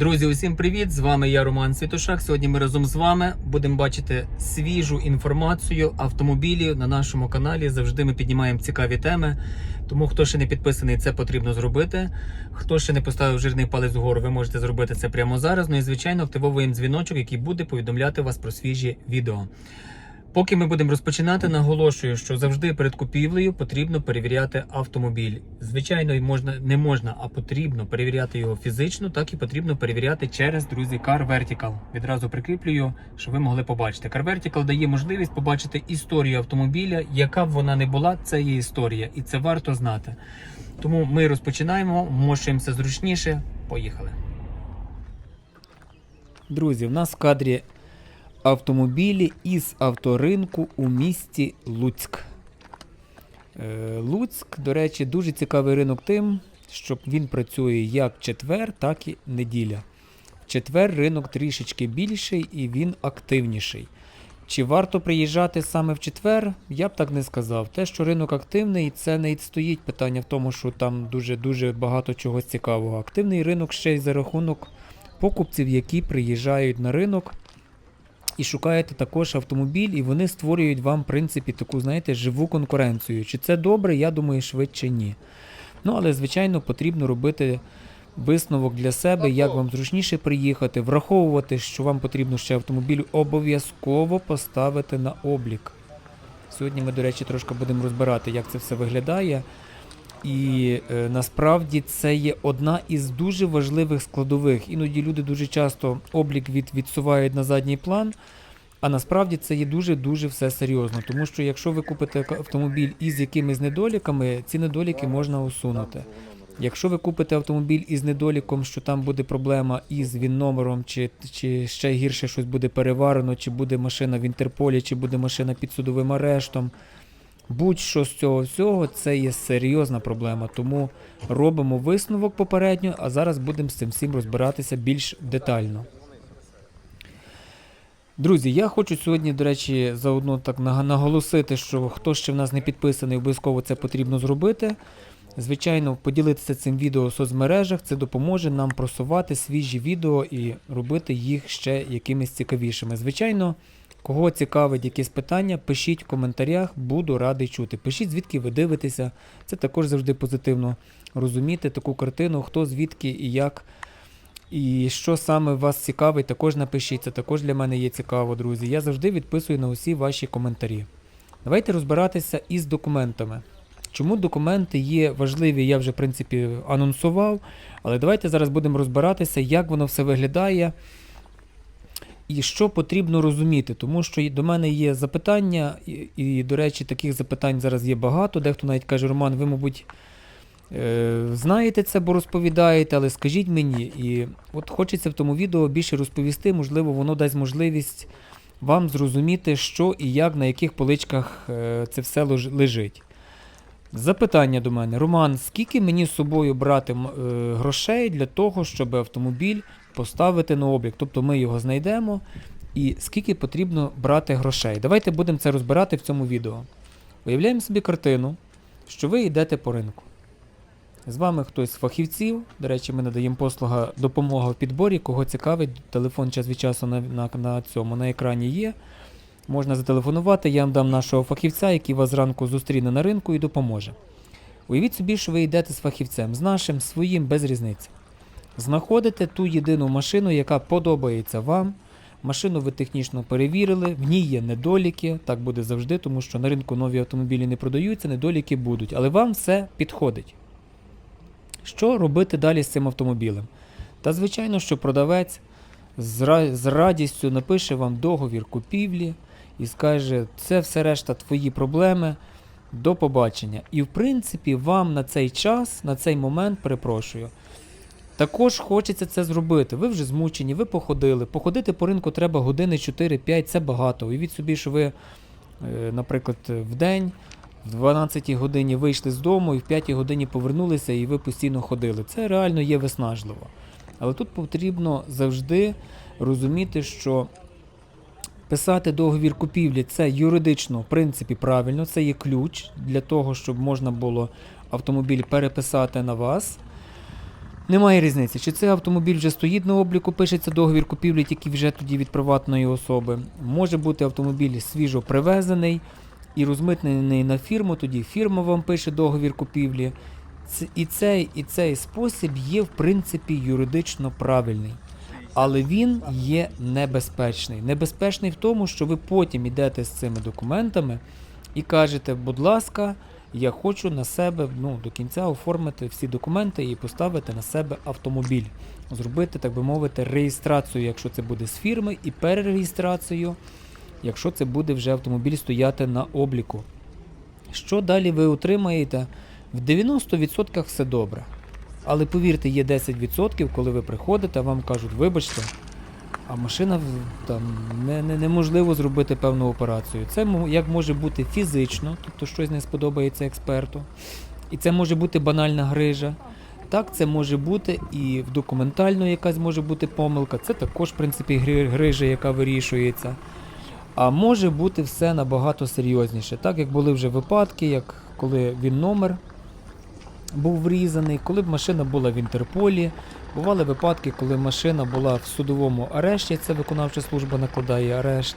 Друзі, усім привіт! З вами я, Роман Світошак. Сьогодні ми разом з вами будемо бачити свіжу інформацію автомобілів на нашому каналі. Завжди ми піднімаємо цікаві теми. Тому хто ще не підписаний, це потрібно зробити. Хто ще не поставив жирний палець вгору, ви можете зробити це прямо зараз. Ну і звичайно, активовуємо дзвіночок, який буде повідомляти вас про свіжі відео. Поки ми будемо розпочинати, наголошую, що завжди перед купівлею потрібно перевіряти автомобіль. Звичайно, можна не можна, а потрібно перевіряти його фізично, так і потрібно перевіряти через друзі Car Vertical. Відразу прикріплюю, щоб ви могли побачити. Car Vertical дає можливість побачити історію автомобіля, яка б вона не була, це є історія, і це варто знати. Тому ми розпочинаємо, вмощуємося зручніше. Поїхали. Друзі, в нас в кадрі автомобілі із авторинку у місті Луцьк. Е, Луцьк, до речі, дуже цікавий ринок тим, що він працює як четвер, так і неділя. В четвер ринок трішечки більший і він активніший. Чи варто приїжджати саме в четвер? Я б так не сказав. Те, що ринок активний, це не стоїть питання в тому, що там дуже-дуже багато чогось цікавого. Активний ринок ще й за рахунок покупців, які приїжджають на ринок і шукаєте також автомобіль, і вони створюють вам, в принципі, таку, знаєте, живу конкуренцію. Чи це добре, я думаю, швидше ні. Ну, але, звичайно, потрібно робити висновок для себе, як вам зручніше приїхати, враховувати, що вам потрібно ще автомобіль обов'язково поставити на облік. Сьогодні ми, до речі, трошки будемо розбирати, як це все виглядає. І е, насправді це є одна із дуже важливих складових. Іноді люди дуже часто облік від, відсувають на задній план. А насправді це є дуже-дуже все серйозно. Тому що якщо ви купите автомобіль із якимись недоліками, ці недоліки можна усунути. Якщо ви купите автомобіль із недоліком, що там буде проблема із він-номером, чи, чи ще гірше щось буде переварено, чи буде машина в Інтерполі, чи буде машина під судовим арештом, будь-що з цього всього, це є серйозна проблема. Тому робимо висновок попередньо, а зараз будемо з цим всім розбиратися більш детально. Друзі, я хочу сьогодні, до речі, заодно так наголосити, що хто ще в нас не підписаний, обов'язково це потрібно зробити. Звичайно, поділитися цим відео в соцмережах, це допоможе нам просувати свіжі відео і робити їх ще якимись цікавішими. Звичайно, кого цікавить якісь питання, пишіть в коментарях, буду радий чути. Пишіть, звідки ви дивитеся. Це також завжди позитивно розуміти таку картину, хто звідки і як. І що саме вас цікавить, також напишіть. Це також для мене є цікаво, друзі. Я завжди відписую на усі ваші коментарі. Давайте розбиратися із документами. Чому документи є важливі, я вже в принципі анонсував, але давайте зараз будемо розбиратися, як воно все виглядає і що потрібно розуміти. Тому що до мене є запитання, і, і, до речі, таких запитань зараз є багато. Дехто навіть каже, Роман, ви, мабуть, е, знаєте це, бо розповідаєте, але скажіть мені. І от хочеться в тому відео більше розповісти, можливо, воно дасть можливість вам зрозуміти, що і як, на яких поличках е, це все лежить. Запитання до мене. Роман, скільки мені з собою брати е, грошей для того, щоб автомобіль поставити на облік? Тобто ми його знайдемо, і скільки потрібно брати грошей? Давайте будемо це розбирати в цьому відео. Уявляємо собі картину, що ви йдете по ринку. З вами хтось з фахівців. До речі, ми надаємо послуга допомога в підборі. Кого цікавить, телефон час від часу на, на, на цьому на екрані є. Можна зателефонувати, я вам дам нашого фахівця, який вас зранку зустріне на ринку і допоможе. Уявіть собі, що ви йдете з фахівцем, з нашим, своїм, без різниці. Знаходите ту єдину машину, яка подобається вам. Машину ви технічно перевірили, в ній є недоліки, так буде завжди, тому що на ринку нові автомобілі не продаються, недоліки будуть, але вам все підходить. Що робити далі з цим автомобілем? Та звичайно, що продавець з, радістю напише вам договір купівлі і скаже, це все решта твої проблеми. До побачення. І в принципі, вам на цей час, на цей момент, перепрошую, також хочеться це зробити. Ви вже змучені, ви походили. Походити по ринку треба години 4-5, це багато. Уявіть собі, що ви, е, наприклад, в день, в 12 годині вийшли з дому і в 5 годині повернулися, і ви постійно ходили. Це реально є виснажливо. Але тут потрібно завжди розуміти, що писати договір купівлі це юридично, в принципі, правильно, це є ключ для того, щоб можна було автомобіль переписати на вас. Немає різниці, чи цей автомобіль вже стоїть на обліку, пишеться договір купівлі, тільки вже тоді від приватної особи. Може бути автомобіль свіжо привезений і розмитнений на фірму, тоді фірма вам пише договір купівлі. І цей, і цей спосіб є, в принципі, юридично правильний. Але він є небезпечний. Небезпечний в тому, що ви потім йдете з цими документами і кажете, будь ласка, я хочу на себе ну, до кінця оформити всі документи і поставити на себе автомобіль. Зробити, так би мовити, реєстрацію, якщо це буде з фірми, і перереєстрацію, якщо це буде вже автомобіль стояти на обліку. Що далі ви отримаєте? В 90% все добре. Але повірте, є 10%, коли ви приходите, а вам кажуть, вибачте, а машина там не, не, неможливо зробити певну операцію. Це як може бути фізично, тобто щось не сподобається експерту. І це може бути банальна грижа. Так, це може бути і в документально якась може бути помилка. Це також, в принципі, грижа, яка вирішується. А може бути все набагато серйозніше. Так як були вже випадки, як коли він номер був врізаний, коли б машина була в Інтерполі. Бували випадки, коли машина була в судовому арешті, це виконавча служба накладає арешт.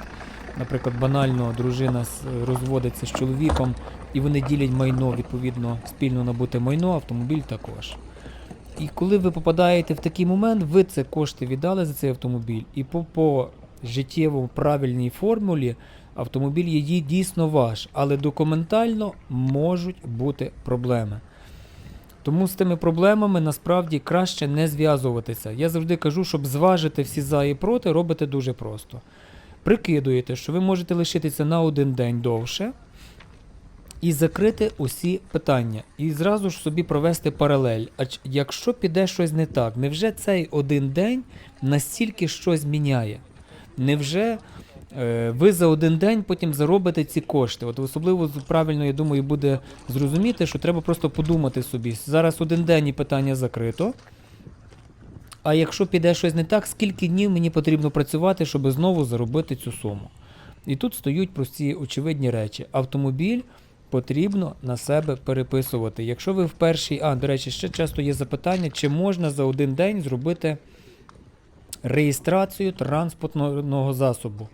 Наприклад, банально дружина розводиться з чоловіком і вони ділять майно, відповідно, спільно набуте майно, автомобіль також. І коли ви попадаєте в такий момент, ви це кошти віддали за цей автомобіль, і по, по життєво правильній формулі автомобіль є дійсно ваш, але документально можуть бути проблеми. Тому з тими проблемами насправді краще не зв'язуватися. Я завжди кажу, щоб зважити всі за і проти, робите дуже просто. Прикидуєте, що ви можете лишитися на один день довше і закрити усі питання. І зразу ж собі провести паралель. А якщо піде щось не так, невже цей один день настільки щось міняє? Невже ви за один день потім заробите ці кошти? От особливо правильно, я думаю, буде зрозуміти, що треба просто подумати собі. Зараз один день і питання закрито. А якщо піде щось не так, скільки днів мені потрібно працювати, щоб знову заробити цю суму? І тут стоять прості очевидні речі. Автомобіль потрібно на себе переписувати. Якщо ви в першій, а до речі, ще часто є запитання, чи можна за один день зробити реєстрацію транспортного засобу.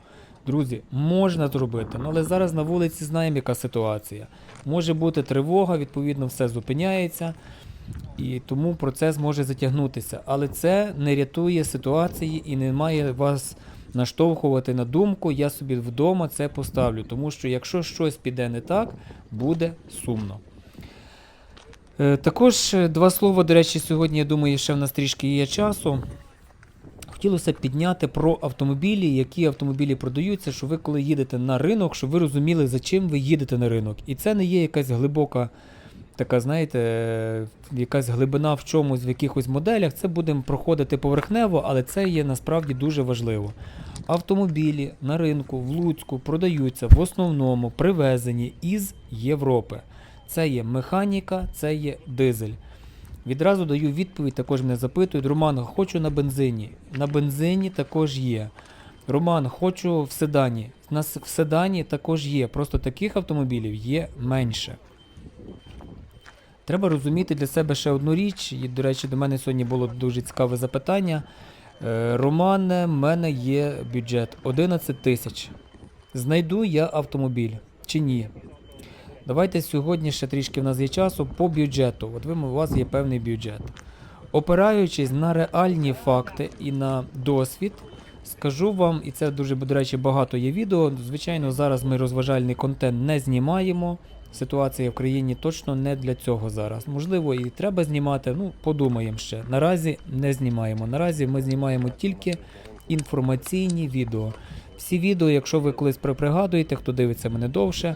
Друзі, можна зробити, ну, але зараз на вулиці знаємо, яка ситуація. Може бути тривога, відповідно, все зупиняється, і тому процес може затягнутися. Але це не рятує ситуації і не має вас наштовхувати на думку, я собі вдома це поставлю. Тому що якщо щось піде не так, буде сумно. Е, Також е, два слова, до речі, сьогодні, я думаю, ще в нас трішки є часу. Хотілося підняти про автомобілі, які автомобілі продаються, що ви коли їдете на ринок, щоб ви розуміли, за чим ви їдете на ринок. І це не є якась глибока, така, знаєте, якась глибина в чомусь, в якихось моделях. Це будемо проходити поверхнево, але це є насправді дуже важливо. Автомобілі на ринку в Луцьку продаються в основному привезені із Європи. Це є механіка, це є дизель. Відразу даю відповідь, також мене запитують. Роман, хочу на бензині. На бензині також є. Роман, хочу в седані. У нас в седані також є. Просто таких автомобілів є менше. Треба розуміти для себе ще одну річ. І, до речі, до мене сьогодні було дуже цікаве запитання. Е, Романе, в мене є бюджет 11 тисяч. Знайду я автомобіль чи ні? Давайте сьогодні ще трішки в нас є часу по бюджету. От ви, у вас є певний бюджет. Опираючись на реальні факти і на досвід, скажу вам, і це дуже, до речі, багато є відео. Звичайно, зараз ми розважальний контент не знімаємо. Ситуація в країні точно не для цього зараз. Можливо, і треба знімати. Ну, подумаємо ще. Наразі не знімаємо. Наразі ми знімаємо тільки інформаційні відео. Всі відео, якщо ви колись при- пригадуєте, хто дивиться мене довше,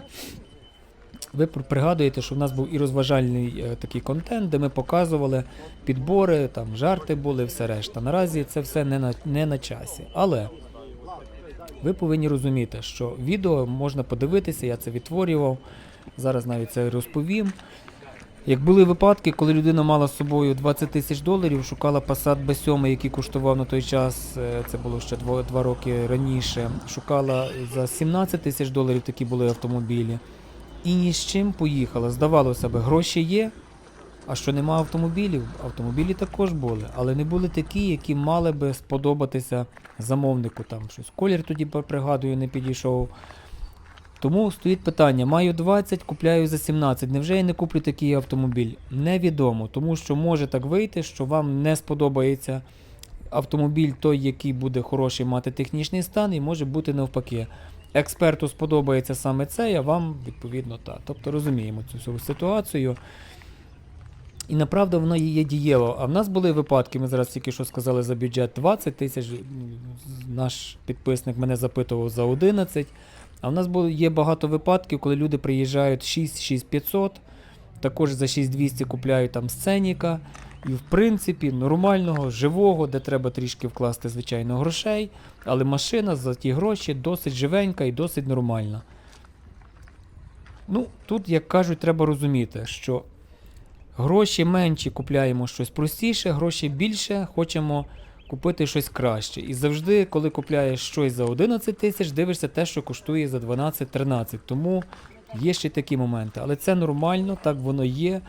ви пригадуєте, що в нас був і розважальний е, такий контент, де ми показували підбори, там жарти були, все решта. Наразі це все не на, не на часі. Але ви повинні розуміти, що відео можна подивитися, я це відтворював. Зараз навіть це розповім. Як були випадки, коли людина мала з собою 20 тисяч доларів, шукала Passat B7, який коштував на той час, е, це було ще 2, роки раніше, шукала за 17 тисяч доларів такі були автомобілі. І ні з чим поїхала. Здавалося б, гроші є, А що нема автомобілів? Автомобілі також були, але не були такі, які мали би сподобатися замовнику. Там щось колір тоді пригадую, не підійшов. Тому стоїть питання: маю 20, купляю за 17. Невже я не куплю такий автомобіль? Невідомо, тому що може так вийти, що вам не сподобається автомобіль, той, який буде хороший мати технічний стан, і може бути навпаки. Експерту сподобається саме цей, а вам відповідно так. Тобто розуміємо цю всю ситуацію. І направду воно є дієво. А в нас були випадки, ми зараз тільки що сказали за бюджет 20 тисяч. Наш підписник мене запитував за 11. А в нас було, є багато випадків, коли люди приїжджають 6-6500, також за 6200 купляють там сценіка. І в принципі нормального, живого, де треба трішки вкласти, звичайно, грошей, але машина за ті гроші досить живенька і досить нормальна. Ну, тут, як кажуть, треба розуміти, що гроші менші купляємо щось простіше, гроші більше хочемо купити щось краще. І завжди, коли купляєш щось за 11 тисяч, дивишся те, що коштує за 12-13. Тому є ще такі моменти. Але це нормально, так воно є.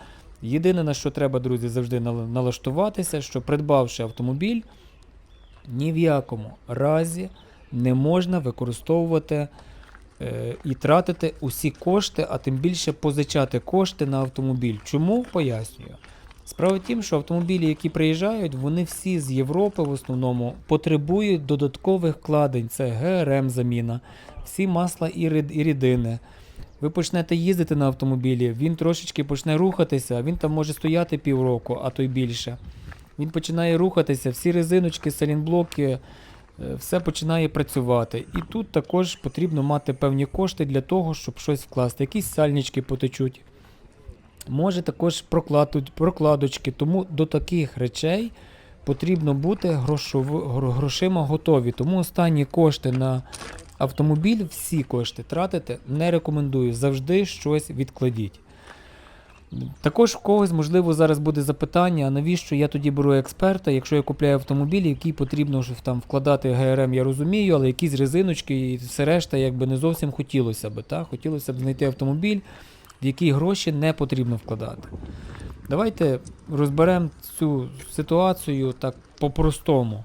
Єдине, на що треба, друзі, завжди налаштуватися, що придбавши автомобіль, ні в якому разі не можна використовувати е, і тратити усі кошти, а тим більше позичати кошти на автомобіль. Чому? Пояснюю. Справа в тім, що автомобілі, які приїжджають, вони всі з Європи в основному потребують додаткових вкладень. Це ГРМ заміна, всі масла і рід- і рідини. Ви почнете їздити на автомобілі, він трошечки почне рухатися, він там може стояти півроку, а то й більше. Він починає рухатися, всі резиночки, салінблоки, е, все починає працювати. І тут також потрібно мати певні кошти для того, щоб щось вкласти. Якісь сальнички потечуть. Може також прокладочки. Тому до таких речей потрібно бути грошово, гро- грошима готові. Тому останні кошти на автомобіль, всі кошти тратити не рекомендую. Завжди щось відкладіть. Також в когось, можливо, зараз буде запитання, а навіщо я тоді беру експерта, якщо я купляю автомобіль, який потрібно там вкладати ГРМ, я розумію, але якісь резиночки і все решта якби не зовсім хотілося б. Та? Хотілося б знайти автомобіль, в який гроші не потрібно вкладати. Давайте розберемо цю ситуацію так по-простому.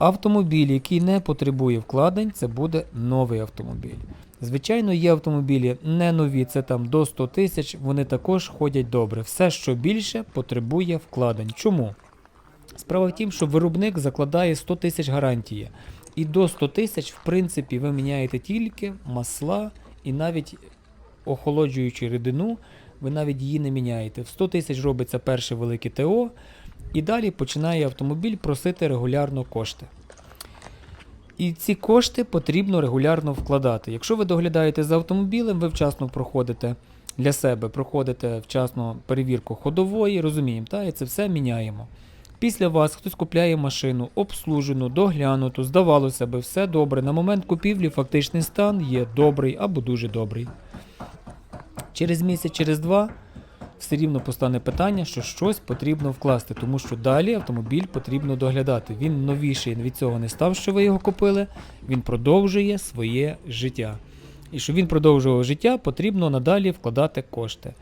Автомобіль, який не потребує вкладень, це буде новий автомобіль. Звичайно, є автомобілі не нові, це там до 100 тисяч, вони також ходять добре. Все, що більше, потребує вкладень. Чому? Справа в тім, що виробник закладає 100 тисяч гарантії. І до 100 тисяч, в принципі, ви міняєте тільки масла і навіть охолоджуючи рідину, ви навіть її не міняєте. В 100 тисяч робиться перше велике ТО, і далі починає автомобіль просити регулярно кошти. І ці кошти потрібно регулярно вкладати. Якщо ви доглядаєте за автомобілем, ви вчасно проходите для себе, проходите вчасно перевірку ходової, розуміємо, та, і це все міняємо. Після вас хтось купляє машину, обслужену, доглянуту, здавалося би, все добре. На момент купівлі фактичний стан є добрий або дуже добрий. Через місяць, через два все рівно постане питання, що щось потрібно вкласти, тому що далі автомобіль потрібно доглядати. Він новіший від цього не став, що ви його купили, він продовжує своє життя. І щоб він продовжував життя, потрібно надалі вкладати кошти.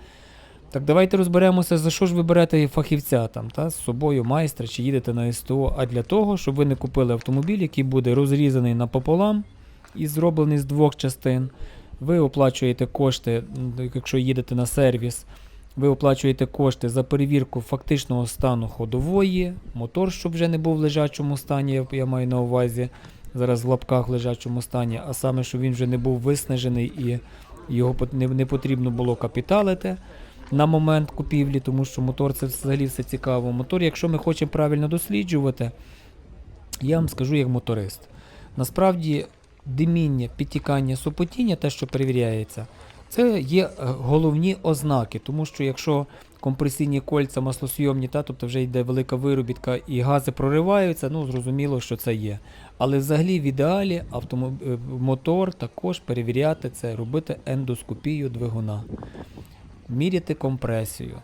Так давайте розберемося, за що ж ви берете фахівця там, та, з собою майстра чи їдете на СТО, а для того, щоб ви не купили автомобіль, який буде розрізаний напополам і зроблений з двох частин. Ви оплачуєте кошти, якщо їдете на сервіс, ви оплачуєте кошти за перевірку фактичного стану ходової, мотор, щоб вже не був в лежачому стані, я- маю на увазі зараз в лапках в лежачому стані, а саме, щоб він вже не був виснажений і його не потрібно було капіталити на момент купівлі, тому що мотор це взагалі все цікаво. Мотор, якщо ми хочемо правильно досліджувати, я вам скажу як моторист. Насправді диміння, підтікання, супотіння, те, що перевіряється, це є е, головні ознаки, тому що якщо компресійні кольця маслосйомні, та, тобто вже йде велика виробітка і гази прориваються, ну зрозуміло, що це є. Але взагалі в ідеалі е, мотор також перевіряти це, робити ендоскопію двигуна, міряти компресію.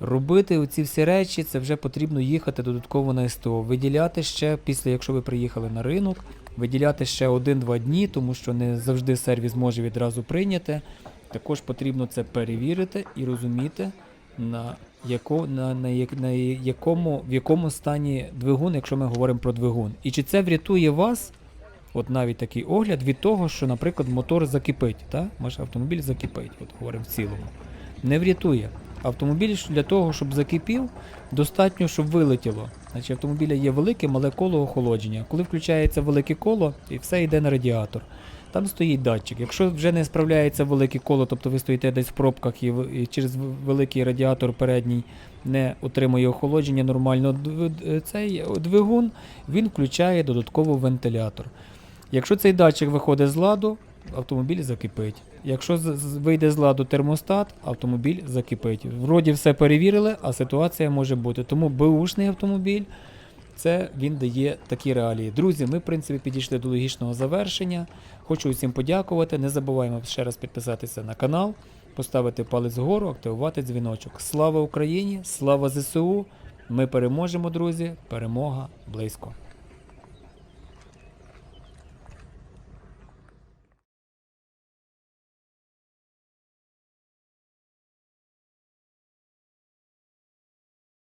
Робити оці всі речі, це вже потрібно їхати додатково на СТО. Виділяти ще, після, якщо ви приїхали на ринок, виділяти ще 1-2 дні, тому що не завжди сервіс може відразу прийняти. Також потрібно це перевірити і розуміти, на яко, на, на, на якому, в якому стані двигун, якщо ми говоримо про двигун. І чи це врятує вас, от навіть такий огляд, від того, що, наприклад, мотор закипить, та? Ваш автомобіль закипить, от говоримо в цілому. Не врятує. Автомобіль для того, щоб закипів, достатньо, щоб вилетіло. Значить, автомобіля є велике, мале коло охолодження. Коли включається велике коло, і все йде на радіатор. Там стоїть датчик. Якщо вже не справляється велике коло, тобто ви стоїте десь в пробках і, через великий радіатор передній не отримує охолодження нормально цей двигун, він включає додатково вентилятор. Якщо цей датчик виходить з ладу, автомобіль закипить. Якщо вийде з ладу термостат, автомобіль закипить. Вроді все перевірили, а ситуація може бути. Тому беушний автомобіль це він дає такі реалії. Друзі, ми в принципі підійшли до логічного завершення. Хочу усім подякувати. Не забуваємо ще раз підписатися на канал, поставити палець вгору, активувати дзвіночок. Слава Україні! Слава ЗСУ! Ми переможемо, друзі! Перемога близько!